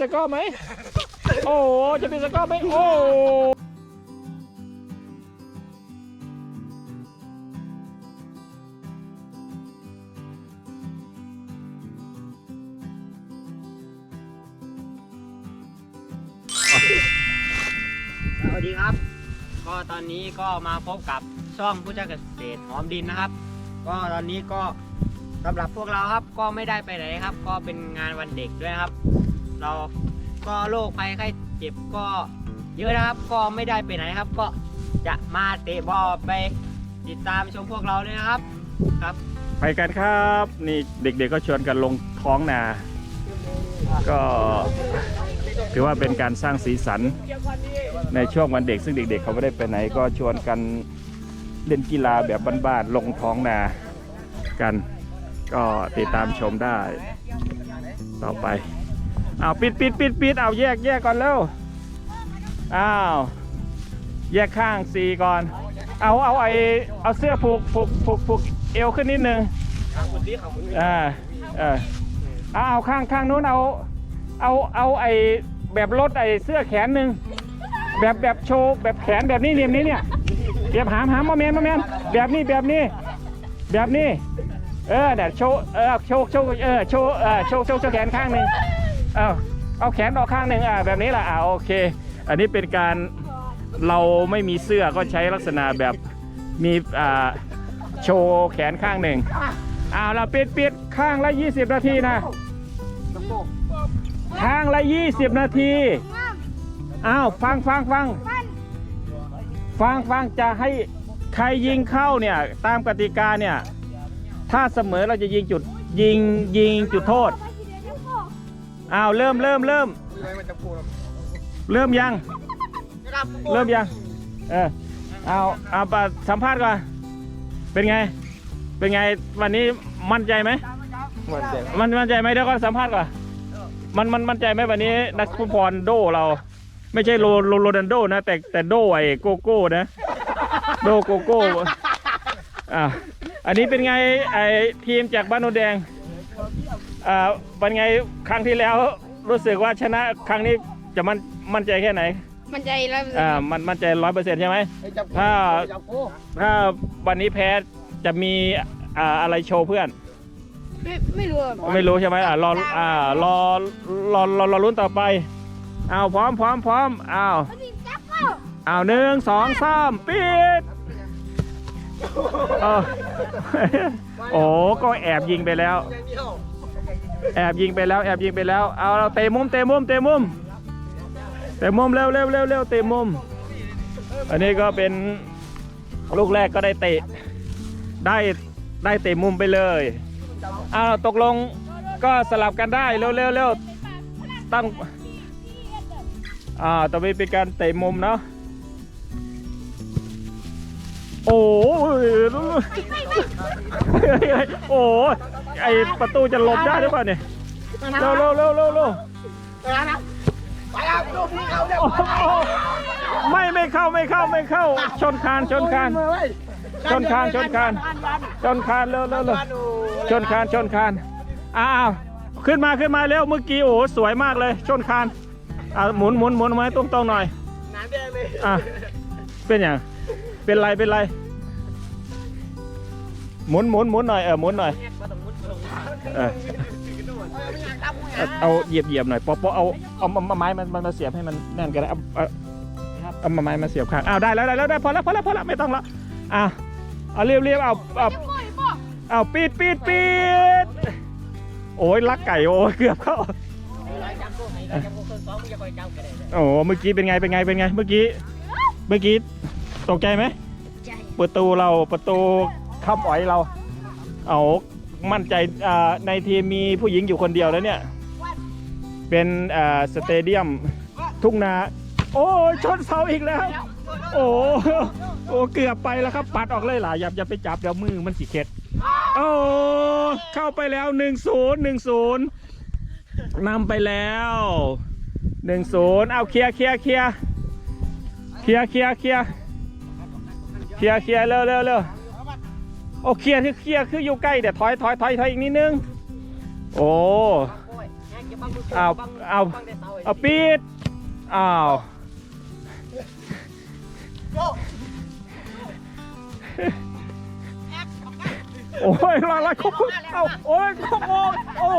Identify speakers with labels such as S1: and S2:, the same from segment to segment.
S1: สกอร์ไหม โอ้จะเป็นสกอร์ไหม โอ้
S2: สวัสดีครับ ก็ตอนนี้ก็มาพบกับช่องผู้จัดเกษตรหอมดินนะครับ ก็ตอนนี้ก็สำหรับพวกเราครับก็ไม่ได้ไปไหนครับ ก็เป็นงานวันเด็กด้วยครับ เราก็โรคภัยไข้เจ็บก็เยอะนะครับ ก็ไม่ได้ไปไหนครับ ก็จะมาเตะบอลไปติดตามชมพวกเราเลยนะครับครับ
S1: ไปกันครับ นี่เด็กๆก็ชวนกันลงท้องนา ก็ถือว่าเป็นการสร้างสีสันในช่วงวันเด็ก ซึ่งเด็ก ๆ เขาไม่ได้ไปไหน ก็ชวนกันเล่นกีฬาแบบบ้านๆลงท้องนากัน ก็ติดตามชมได้ ต่อไป อาปิดปิดปิดปิดเอาแยกแยกก่อนเร็วอ้าวแยกข้างสีก่อน เอาเอาไอเอาเสื้อผูกผูกผูกผูกเอวขึ้นนิดนึงอ่าเออเอาเอาข้างข้างนู้นเอาเอาเอาไอแบบลดไอเสื้อแขนหนึ่งแบบแบบโชว์แบบแขนแบบนี้เนี่ยนี้เนี่ยแบบหามหามมาแมนมาแมนแบบนี้แบบนี้ แบบนี้ เออเนี่ยวโชว์เออโชว์โชว์เออโชว์เออโชว์โชว์โชว์แขนข้างหนึ่ง เอาเอาแขนออกข้างหนึ่งอ่าแบบนี้แหละอ่าโอเค อันนี้เป็นการเราไม่มีเสื้อก็ใช้ลักษณะแบบมีอ่าโชว์แขนข้างหนึ่งอ้าวเราปิดปิดข้างละ 20 นาทีนะ ข้างละ 20 นาทีอ้าวฟังฟังฟังฟังฟังจะให้ใครยิงเข้าเนี่ยตามกติกาเนี่ยถ้าเสมอเราจะยิงจุดยิงยิงจุดโทษ อ้าวเริ่มเริ่มเริ่มเริ่มยัง เริ่มยัง เออเอาเอาปะสัมภาษณ์ก่อน เป็นไง เป็นไงวันนี้มั่นใจไหมมันมั่นใจไหมเดี๋ยวก่อนสัมภาษณ์ก่อน มันมันมั่นใจไหมวันนี้นักฟุตบอลโดเรา ไม่ใช่โรโรโรนัลโดนะ แต่แต่โดไอ้โกโก้นะ โดโกโก้อ่าอันนี้เป็นไงไอ้ทีมจากบ้านโนนแดง อ่าเป็นไงครั้งที่แล้วรู้สึกว่าชนะครั้งนี้จะมั่นมั่นใจแค่ไหน
S3: มันใจแล้ว
S1: อ่ามันมันใจร้อยเปอร์เซ็นต์ใช่ไหม ถ้า ถ้าวันนี้แพ้จะมีอ่าอะไรโชว์เพื่อน
S3: ไม่ไม่รู้อะ
S1: ไม่รู้ใช่ไหมอ่ารออ่ารอรอรอรอลุ้นต่อไปอ้าวพร้อมพร้อมพร้อมอ้าวอ้าวหนึ่งสองสามปิดเออโอ้ก็แอบยิงไปแล้ว แอบยิงไปแล้วแอบยิงไปแล้ว เอาเราเตะมุมเตะมุมเตะมุมเตะมุมเร็วเร็วเร็วเร็วเตะมุม อันนี้ก็เป็นลูกแรกก็ได้เตะ ได้ได้เตะมุมไปเลยอ้าวตกลงก็สลับกันได้เร็วเร็วเร็วตั้งอ่าต่อไปเป็นการเตะมุมเนาะ โอ้ยโอ้ยไอประตูจะหลบได้หรือเปล่าเนี่ยเร็วเร็วเร็วเร็วเร็วโอ้โหไม่ไม่เข้าไม่เข้าไม่เข้า ชนคานชนคานชนคานชนคานชนคานเร็วเร็วเร็วชนคานชนคานอ้าวขึ้นมาขึ้นมาเร็วเมื่อกี้โอ้สวยมากเลย ชนคานอ่าหมุนหมุนหมุนมาตรงตรงๆหน่อยอะเป็นอย่าง เป็นไรเป็นไรหมุนหมุนหมุนหน่อยเออหมุนหน่อยเออเอาเอาเหยียบเหยียบหน่อยปอปอเอาเอาเอาไม้มันมันมาเสียบให้มันแน่นกันนะเอาเอาเอาไม้มาเสียบข้างอ้าวได้แล้วได้แล้วได้พอแล้วพอแล้วพอแล้วไม่ต้องละอะเอาเรียบเรียบเอาเอาเอาปิดปิดปิดโอ้ยลักไก่โอ้ยเกือบเข้าโอ้เมื่อกี้เป็นไงเป็นไงเป็นไงเมื่อกี้เมื่อกี้ ตกใจไหม
S3: ใจ
S1: ประตูเราประตูข้ามอ๋อยเรา เอามั่นใจอ่าในทีมมีผู้หญิงอยู่คนเดียวแล้วเนี่ย เป็นอ่าสเตเดียมทุ่งนา โอ้ยชนเสาอีกแล้ว โอ้โอ้เกือบไปแล้วครับ ปัดออกเลยหล่ะอย่าอย่าไปจับเดี๋ยวมือมันสิเข็ด โอ้เข้าไปแล้วหนึ่งศูนย์หนึ่งศูนย์นำไปแล้วหนึ่งศูนย์เอาเคลียร์เคลียร์เคลียร์เคลียร์เคลียร์เคลียร์เค ลียร์เคลียร์เร็วเร็วเร็วโอเคลียร์คือเคลียร์คืออยู่ใกล้เดี๋ยวถอยถอยถอยถอยอีกนิดนึง โอ้เอาเอาเอาปีดอ้าวโอ้ยลอยลอยเขาเอาโอ้ยเขาโอ้ยโอ้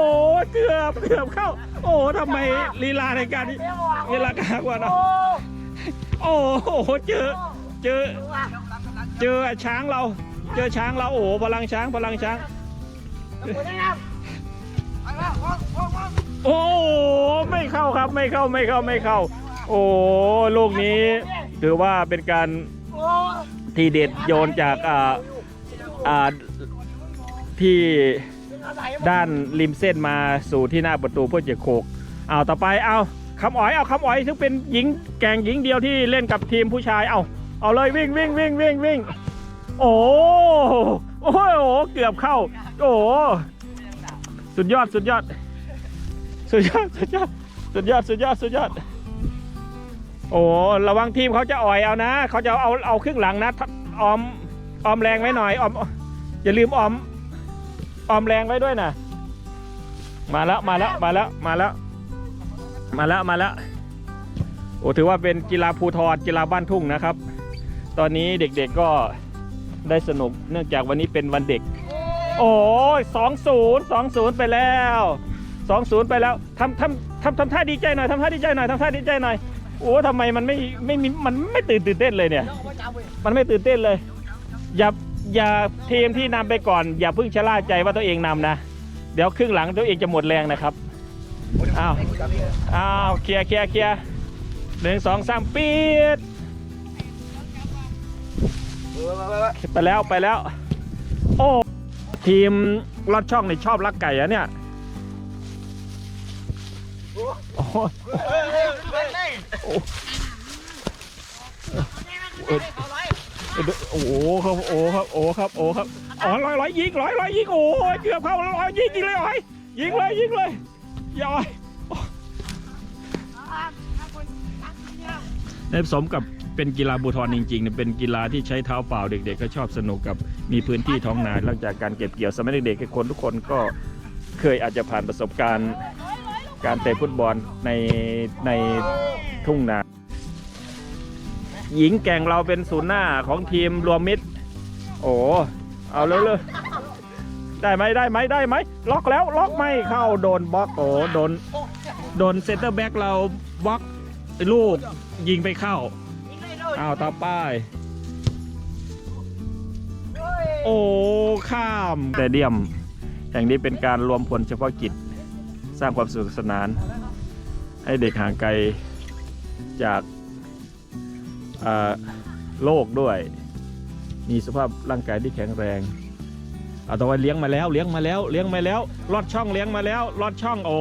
S1: ยเกือบเกือบเข้า โอ้ทำไมลีลาในการนี้ลีลากากว่านะโอ้โหเจอเจอ เจอช้างเรา เจอช้างเราโอ้โหพลังช้างพลังช้าง โอ้ไม่เข้าครับไม่เข้าไม่เข้าไม่เข้า โอ้ลูกนี้ถือว่าเป็นการทีเด็ดโยนจากอ่าอ่าที่ด้านริมเส้นมาสู่ที่หน้าประตูเพื่อจะโขกเอาต่อไปเอาคำอ๋อยเอาคำอ๋อยซึ่งเป็นหญิงแกร่งหญิงเดียวที่เล่นกับทีมผู้ชายเอา เอาเลยวิ่งวิ่งวิ่งวิ่งวิ่งโอ้โอ้โหเกือบเข้า โอ้สุดยอดสุดยอด สุดยอดสุดยอดสุดยอดสุดยอดสุดยอด โอ้ระวังทีมเขาจะอ่อยเอานะเขาจะเอาเอาครึ่งหลังนะทับออมออมแรงไว้หน่อยออมอย่าลืมออมออมแรงไว้ด้วยนะมาแล้วมาแล้วมาแล้วมาแล้ว มาแล้วมาแล้วโอ้ถือว่าเป็นกีฬาภูทรกีฬาบ้านทุ่งนะครับ ตอนนี้เด็กๆก็ได้สนุกเนื่องจากวันนี้เป็นวันเด็ก โอ้ยสองศูนย์สองศูนย์ไปแล้วสองศูนย์ไปแล้วทำทำทำทำท่าดีใจหน่อยทำท่าดีใจหน่อยทำท่าดีใจหน่อยโอ้ทำไมมันไม่ไม่มีมันไม่ตื่นตื่นเต้นเลยเนี่ย มันไม่ตื่นเต้นเลย อย่าอย่าทีมที่นำไปก่อน อย่าเพิ่งชะล่าใจว่าตัวเองนำนะ เดี๋ยวครึ่งหลังตัวเองจะหมดแรงนะครับอ้าวอ้าวเคลียร์เคลียร์เคลียร์หนึ่งสองสามปีด ไปแล้วไปแล้ว โอ้ทีมลอดช่องนี่ชอบลักไก่อะเนี่ยโอ้โหเอ็ดเอ็ดโอ้โหครับโอ้ครับโอ้ครับโอ้ครับอ๋อร้อยร้อยยิงร้อยร้อยยิงโอ้ยเกือบเข้าร้อยยิงยิงเลยร้อยยิงเลยยิงเลยย้อยในสมกับ เป็นกีฬาบูทรจริงๆเนี่ยเป็นกีฬาที่ใช้เท้าเปล่าเด็ก ๆ ก็ชอบสนุกกับมีพื้นที่ท้องนาหลังจากการเก็บเกี่ยวสมัยเด็กๆคนทุกคนก็เคยอาจจะผ่านประสบการณ์ การเตะฟุตบอลในในทุ่งนา หญิงแก่งเราเป็นศูนย์หน้าของทีมรวมมิตร โอ้เอาเลยเลยได้ไหมได้ไหมได้ไหมล็อกแล้วล็อกไม่เข้าโดนบล็อกโอ้โดนโดนเซนเตอร์แบ็กเราบล็อกลูกยิงไปเข้า อ้าวต่อไป โอ้ข้ามแต่เดียม แห่งนี้เป็นการรวมพลเฉพาะกิจ สร้างความสนุกสนาน ให้เด็กห่างไกลจากอ่าโลกด้วย มีสภาพร่างกายที่แข็งแรงเอาตัวเลี้ยงมาแล้วเลี้ยงมาแล้วเลี้ยงมาแล้วลอดช่องเลี้ยงมาแล้วลอดช่องโอ้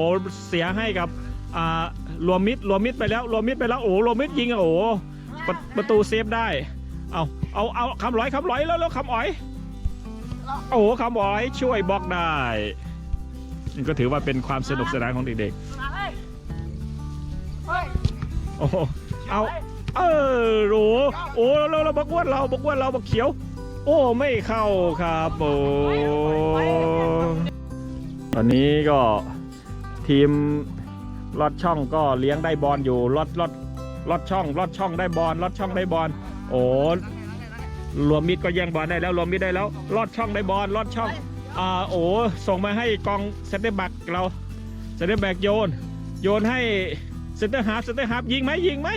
S1: เสียให้กับอ่ารวมมิตรรวมมิตรไปแล้วรวมมิตรไปแล้วโอ้รวมมิตรยิงอะโอ้ ประประตูเซฟได้ เอาเอาเอาคำร้อยคำร้อยแล้วแล้วคำอ๋อย โอ้โหคำอ๋อยช่วยบล็อกได้ ก็ถือว่าเป็นความสนุกสนานของเด็กๆ โอ้โหเอา เออโหโอ้เราเราบักอ้วนเราบักอ้วนเราบักเขียว โอ้ไม่เข้าครับโอ้ตอนนี้ก็ทีมลอดช่องก็เลี้ยงได้บอลอยู่ลอดลอด ลอดช่องลอดช่องได้บอลลอดช่องได้บอลโอ้รวมมิดก็แย่งบอลได้แล้วรวมมิดได้แล้วลอดช่องได้บอลลอดช่องอ่าโอ้ส่งมาให้กองเซนเตอร์แบ็กเราเซนเตอร์แบ็กโยน โยนให้เซนเตอร์ฮาร์ฟเซนเตอร์ฮาร์ฟยิงไหมยิงไหม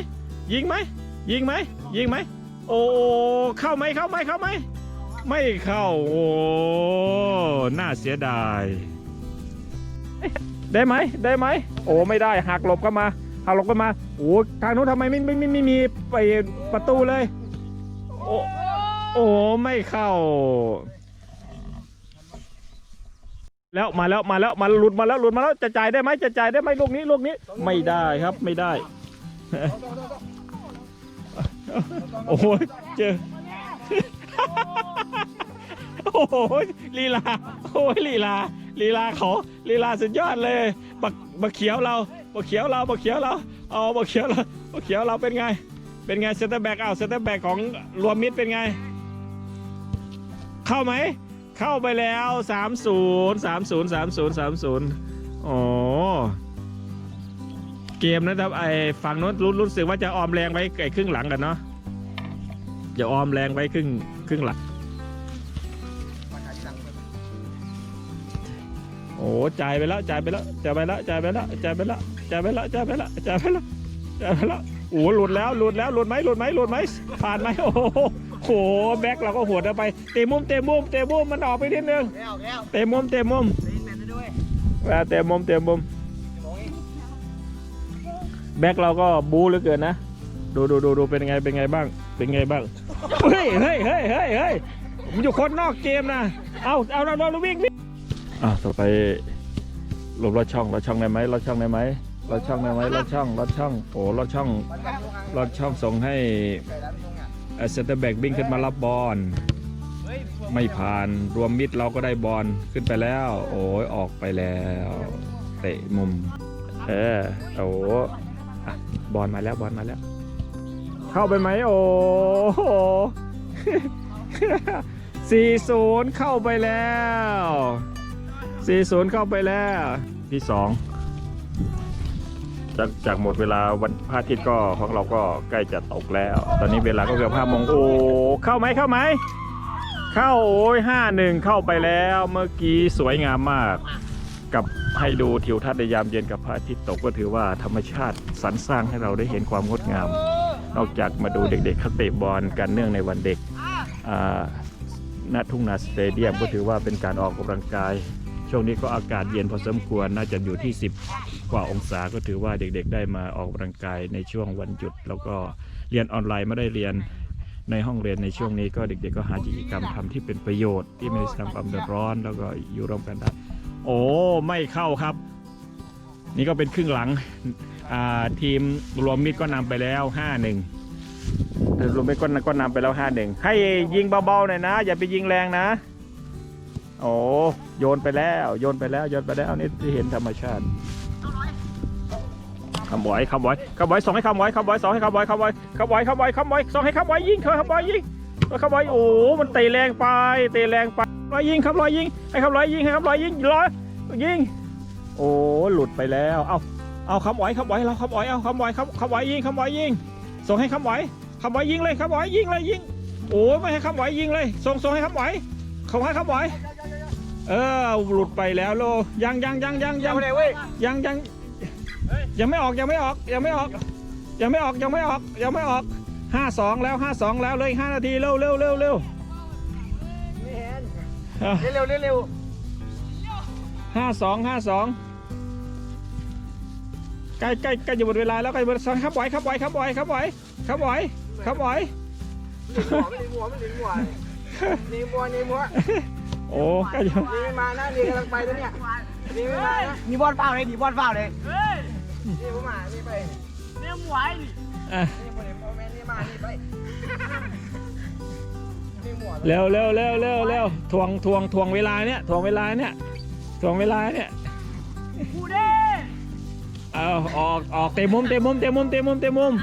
S1: ยิงไหมยิงไหมยิงไหมโอ้เข้าไหมเข้าไหมเข้าไหมไม่เข้าโอ้น่าเสียดาย ได้ไหมได้ไหมโอ้ไม่ได้หักหลบเข้ามา หักหลบกันมาโอ้ทางนู้นทำไมไม่ไม่ไม่ไม่มีไปประตูเลย โอ้โอ้ไม่เข้า แล้วมาแล้วมาแล้วมาหลุดมาแล้วหลุดมาแล้วจะจ่ายได้ไหมจะจ่ายได้ไหมลูกนี้ลูกนี้ไม่ได้ครับไม่ได้ โอ้โหเจอโอ้โหลีลา โอ้ยลีลาลีลาเขาลีลาสุดยอดเลยบักบักเขียวเรา บกเขียวเราบกเขียวเราเอาบกเขียวเราบกเขียวเราเป็นไง เป็นไงเซนเตอร์แบ็กเอาเซนเตอร์แบ็กของรวมมิตรเป็นไง เข้าไหม เข้าไปแล้ว30 30 30 30อ๋อเกมนะแต่ไอ้ฝั่งโน้นรู้รู้สึกว่าจะออมแรงไว้ไอ้ครึ่งหลังกันเนาะอย่าออมแรงไว้ครึ่งครึ่งหลังโอ้จ่ายไปแล้วจ่ายไปแล้วจ่ายไปแล้วจ่ายไปแล้วจ่ายไปแล้ว จ่ายไปแล้วจ่ายไปแล้วจ่ายไปแล้วจ่ายไปแล้วโอ้หลุดแล้วหลุดแล้วหลุดไหมหลุดไหมหลุดไหมผ่านไหมโอ้โหโหแบ็คเราก็หัวดไปเตะมุมเตะมุมเตะมุมมันออกไปนิดนึง
S2: แล้วแล้ว
S1: เตะมุมเตะมุม
S2: เล่นแมนด้วย
S1: ว่าเตะมุมเตะมุม
S2: โอ้ย
S1: แบ็คเราก็บู๊เหลือเกินนะดูดูดูดูเป็นไงเป็นไงบ้าง เป็นไงบ้างเฮ้ยเฮ้ยเฮ้ยเฮ้ยเฮ้ยผมอยู่คนนอกเกมนะเอาเอาเราเราวิ่งวิ่งอะต่อไปหลบลอดช่องลอดช่องได้ไหมลอดช่องได้ไหม ลอดช่องได้ไหมลอดช่องลอดช่องโอ้ลอดช่องลอดช่องส่งให้เซนเตอร์แบ็กวิ่งขึ้นมารับบอลไม่ผ่านรวมมิดเราก็ได้บอลขึ้นไปแล้ว โอ้ยออกไปแล้ว เตะมุม เออโอ้โบอลมาแล้วบอลมาแล้ว เข้าไปไหมโอ้โหสี่ศูนย์เข้าไปแล้วสี่ศูนย์เข้าไปแล้วที่สอง จากจากหมดเวลาวันพระอาทิตย์ก็ของเราก็ใกล้จะตกแล้ว ตอนนี้เวลาก็เกือบห้าโมงโอ้เข้าไหมเข้าไหมเข้าโอ้ยห้าหนึ่งเข้าไปแล้วเมื่อกี้สวยงามมาก กับให้ดูทิวทัศน์ในยามเย็นกับพระอาทิตย์ตกก็ถือว่าธรรมชาติสรรสร้างให้เราได้เห็นความงดงาม นอกจากมาดูเด็กๆเขาเตะบอลกันเนื่องในวันเด็กอ่าณทุ่งนาสเตเดียมก็ถือว่าเป็นการออกกำลังกาย ช่วงนี้ก็อากาศเย็นพอสมควรน่าจะอยู่ที่ 10 กว่าองศาก็ถือว่าเด็กๆ ได้มาออกกำลังกายในช่วงวันหยุด แล้วก็เรียนออนไลน์ไม่ได้เรียนในห้องเรียนในช่วงนี้ก็เด็ก ๆ ก็หากิจกรรมทำที่เป็นประโยชน์ที่ไม่ได้ทำความเดือดร้อนแล้วก็อยู่ร่วมกันได้ โอ้ไม่เข้าครับ นี่ก็เป็นครึ่งหลังทีมรวมมิตรก็นำไปแล้ว5-1รวมมิตรก็ก็นำไปแล้ว5-1ให้ยิงเบาๆหน่อยนะ อย่าไปยิงแรงนะ โอ้โยนไปแล้ว โยนไปแล้วโยนไปแล้วนี่ที่เห็นธรรมชาติคำบอยคำบอยคำบอยส่งให้คำบอยคำบอยส่งให้คำบอยคำบอยคำบอยคำบอยคำบอยส่งให้คำบอยยิงคำบอยยิงคำบอยโอ้มันเตะแรงไปเตะแรงไปคำบอยยิงคำบอยยิงให้คำบอยยิงให้คำบอยยิงร้อยยิง โอ้หลุดไปแล้วเอาเอาคำบอยคำบอยเราคำบอยเอาคำบอยคำคำบอยยิงคำบอยยิงส่งให้คำบอยคำบอยยิงเลยคำบอยยิงเลยยิงโอ้ไม่ให้คำบอยยิงเลยส่งส่งให้คำบอยขาให้คำบอย เออหลุดไปแล้วโลยังยังยังยังยัง
S2: เอาเลยเว้ย
S1: ยังยังยังไม่ออกยังไม่ออกยังไม่ออกยังไม่ออกยังไม่ออกยังไม่ออกห้าสองแล้วห้าสองแล้วเลยห้านาทีเร็วเร็วเร็วเร็ว
S2: ไม่เห็น
S1: อะ
S2: เร็วเร็วเร็ว
S1: ห้าสองห้าสองใกล้ใกล้ใกล้จะหมดเวลาแล้วใกล้หมดสองครับไหวครับไหวครับไหวครับไหวครับไหวครับไหว
S2: หัวไม่ดีหัวไม่ดีหัวนี่มัวนี่มัว
S1: โอ้ใกล้จะ
S2: นี่ไม่มานะนี่กำลังไปตัวเนี่ยนี่ไม่มานะนี่บอลเปล่าเลยนี่บอลเปล่าเลยนี่ผมมานี่ไป
S1: อะ
S2: นี่ผมเห็นโมเมนต์นี่มานี่ไปนี่หมวด
S1: เร็วเร็วเร็วเร็วเร็วทวงทวงทวงเวลาเนี่ยทวงเวลาเนี่ยทวงเวลาเนี่ยเอาออกออกเตะมุมเตะมุมเตะมุมเตะมุมเตะมุม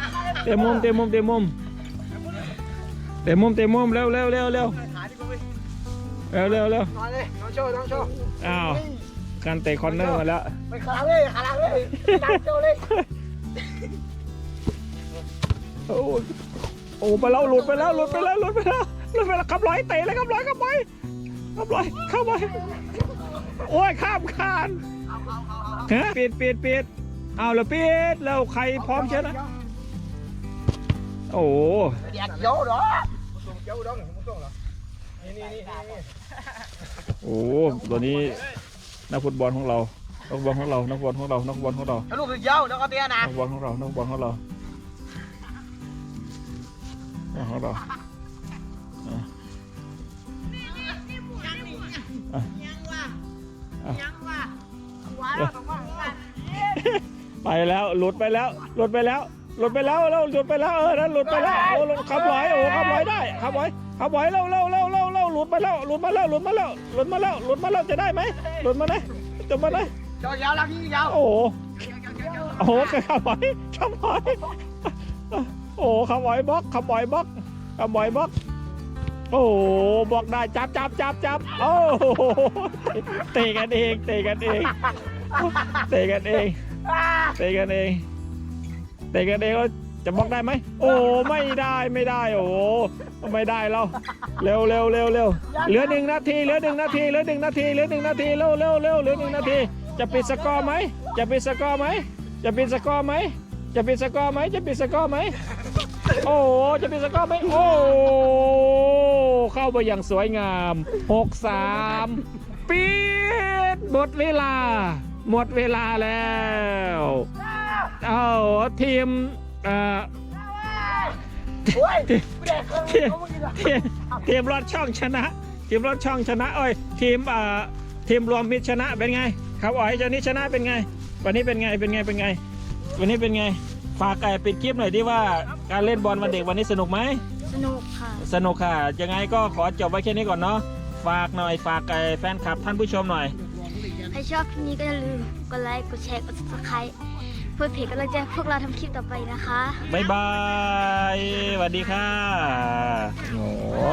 S1: เตะมุมเตะมุมเตะมุมเตะมุมเตะมุมเร็วเร็วเร็วเร็ว
S2: ขาดีกว่า เว้ย
S1: เร็วเร็วเร็วน
S2: อนเลยนอนโชว์นอนโชว์
S1: อ้าวการเตะคอนเนอร์มาแล้ว
S2: ไปขาเลยขาหลังเลยดังโชว์เลย
S1: โอ้โอ้ไปแล้วหลุดไปแล้วหลุดไปแล้วหลุดไปแล้วหลุดไปแล้วขับร้อยเตะเลยขับร้อยขับไปขับร้อยเข้าไปโอ้ยข้ามคานฮะปิดปิดปิดเอาแล้วปิดแล้วใครพร้อมชนะโอ้
S2: เด็กโย่เหรอโย่ดองผมต้องเหรอนี่นี่นี่นี่
S1: โอ้ตัวนี้นักฟุตบอลของเรา นักฟุตบอลของเรา นักฟุตบอลของเรา นักฟุตบอลของเรา
S2: ลูกสุดเย้าแล้วก็เตี้ยนะ
S1: นักฟุตบอลของเรา นักฟุตบอลของเรานักของเราอะอะอะไปแล้วหลุดไปแล้วหลุดไปแล้วหลุดไปแล้วแล้วหลุดไปแล้วเออนั่นหลุดไปแล้วโอ้ขับร้อยโอ้ขับร้อยได้ขับร้อยขับร้อยเร็วเร็ว หลุดไปแล้วหลุดมาแล้วหลุดมาแล้วหลุดมาแล้วหลุดมาแล้วจะได้ไหมหลุดมาได้จะมาได้
S2: เจ้ายาวแล้วพี่ยาว
S1: โอ้โหโอ้โหขับร้อยขับร้อยโอ้โหขับร้อยบล็อกขับร้อยบล็อกขับร้อยบล็อกโอ้โหบล็อกได้จับจับจับจับโอ้โหเตะกันเองเตะกันเองเตะกันเองเตะกันเองเด็กเด็กก็ จะบล็อกได้ไหมโอ้ไม่ได้ไม่ได้โอ้ไม่ได้เราเร็วเร็วเร็วเร็วเหลือหนึ่งนาทีเหลือหนึ่งนาทีเหลือหนึ่งนาทีเหลือหนึ่งนาทีเร็วเร็วเร็วเหลือหนึ่งนาที จะปิดสกอร์ไหมจะปิดสกอร์ไหมจะปิดสกอร์ไหมจะปิดสกอร์ไหมจะปิดสกอร์ไหมโอ้จะปิดสกอร์ไหมโอ้เข้าไปอย่างสวยงามหกสามปิดหมดเวลา หมดเวลาแล้ว เอาทีม เอ่อทีมทีมทีมทีมรอดช่องชนะ ทีมรอดช่องชนะเอ้ยทีมเอ่อทีมรวมมิตรชนะเป็นไงครับอ๋อยเจ้านี้ชนะเป็นไง วันนี้เป็นไงเป็นไงเป็นไง วันนี้เป็นไงฝากไก่ปิดคลิปหน่อยดิว่าการเล่นบอลวันเด็กวันนี้สนุกไหม
S3: สนุกค่ะ
S1: สนุกค่ะยังไงก็ขอจบไว้แค่นี้ก่อนเนาะฝากหน่อยฝากไก่แฟนคลับท่านผู้ชมหน่อย
S3: ถ้าชอบคลิปนี้ก็อย่าลืมกดไลค์ กดแชร์ กด subscribe เพื่อเพจกำลังใจพวกเราทำคลิปต่อไปนะคะ
S1: บ๊ายบายสวัสดีค่ะ โอ้